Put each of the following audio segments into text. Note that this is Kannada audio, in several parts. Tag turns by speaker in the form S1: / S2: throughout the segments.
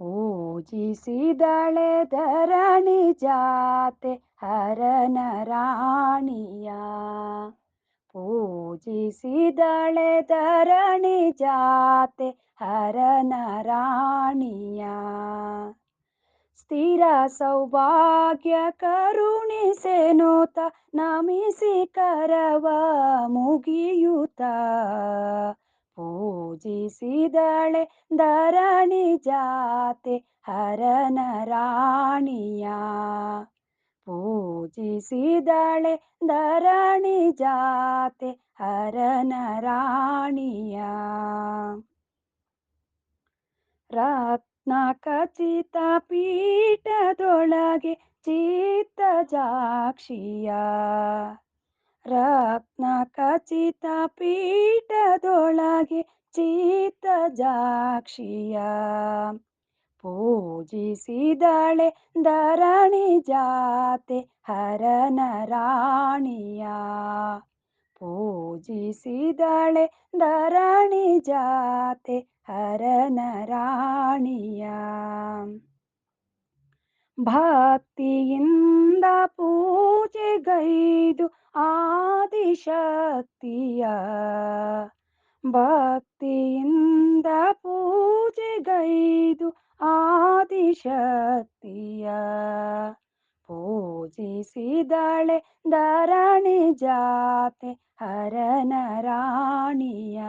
S1: ಪೂಜಿಸಿದಳೆ ಧರಣಿ ಜಾತೆ ಹರನ ರಾಣಿಯ. ಪೂಜಿಸಿದಳೆ ಧರಣಿ ಜಾತೆ ಹರನ ರಾಣಿಯ. ಸ್ಥಿರ ಸೌಭಾಗ್ಯ ಕರುಣಿಸೆನೋತ ನಮಿಸಿ ಕರವ ಮುಗಿಯುತ್ತ ಪೂಜಿಸಿದಳೆ ಧರಣಿ ಜಾತೆ ಹರನ ರಾಣಿಯ. ಪೂಜಿಸಿದಳೆ ಧರಣಿ ಜಾತೆ ಹರನ ರಾಣಿಯ. ರತ್ನ ಖಚಿತ ಪೀಠದೊಳಗೆ ಚಿತ್ತ ಜಾಕ್ಷಿಯ. ರತ್ನ ಖಚಿತ ಪೀಠದೊಳಗೆ ಜಾಕ್ಷಿಯ ಪೂಜಿಸಿದಳೆ ಧರಣಿ ಜಾತೆ ಹರನ ರಾಣಿಯ. ಪೂಜಿಸಿದಳೆ ಧರಣಿ ಜಾತೆ ಹರನ ರಾಣಿಯ. ಭಕ್ತಿಯಿಂದ ಪೂಜೆಗೈದು ಆದಿಶಕ್ತಿಯ. ಭಕ್ತಿಯಿಂದ ಪೂಜೆಗೈದು ಆದಿಶಕ್ತಿಯ. ಪೂಜಿಸಿದಳೆ ಧರಣಿ ಜಾತೆ ಹರನ ರಾಣಿಯ.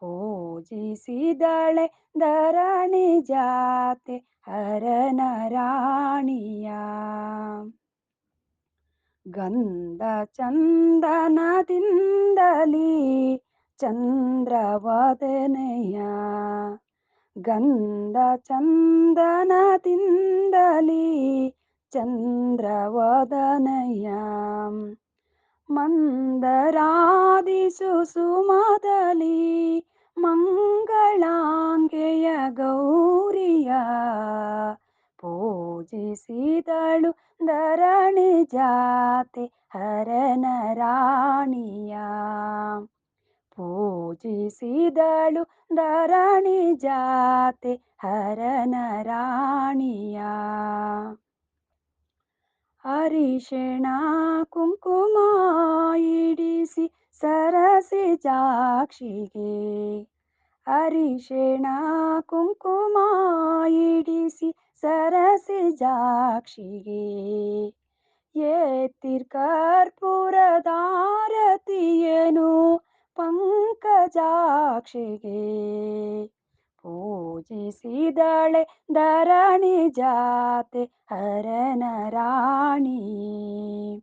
S1: ಪೂಜಿಸಿದಳೆ ಧರಣಿ ಜಾತೆ ಹರನ ರಾಣಿಯ. ಗಂಧ ಚಂದನದಿಂದಲೀ ಚಂದ್ರವದನೆಯ. गन्धचन्दनतिन्दली चन्द्रवदनया मन्दरादिसुसुमदली मङ्गलाङ्गेय गौर्या पूज धरणि जाते हरणराणि ಪೂಜಿಸಿದಳು ಧರಣಿ ಜಾತೆ ಹರನ ರಾಣಿಯ ಅರಿಶಿಣ ಕುಂಕುಮ ಇಡಿಸಿ ಸರಸಿ ಜಾಕ್ಷಿಗೆ ಅರಿಶಿಣ ಕುಂಕುಮ ಇಡಿಸಿ ಸರಸಿ ಜಾಕ್ಷಿಗೆ ಏತಿರ್ಕರ್ಪುರದಾರತಿಯನು ಪಂಕಜಾಕ್ಷಿಗೆ ಪೂಜಿಸಿದಳೆ ಧರಣಿ ಜಾತೆ ಹರನ ರಾಣಿ.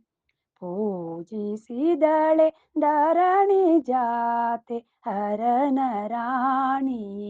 S1: ಪೂಜಿಸಿದಳೆ ಧರಣಿ ಜಾತೆ ಹರನ ರಾಣಿ.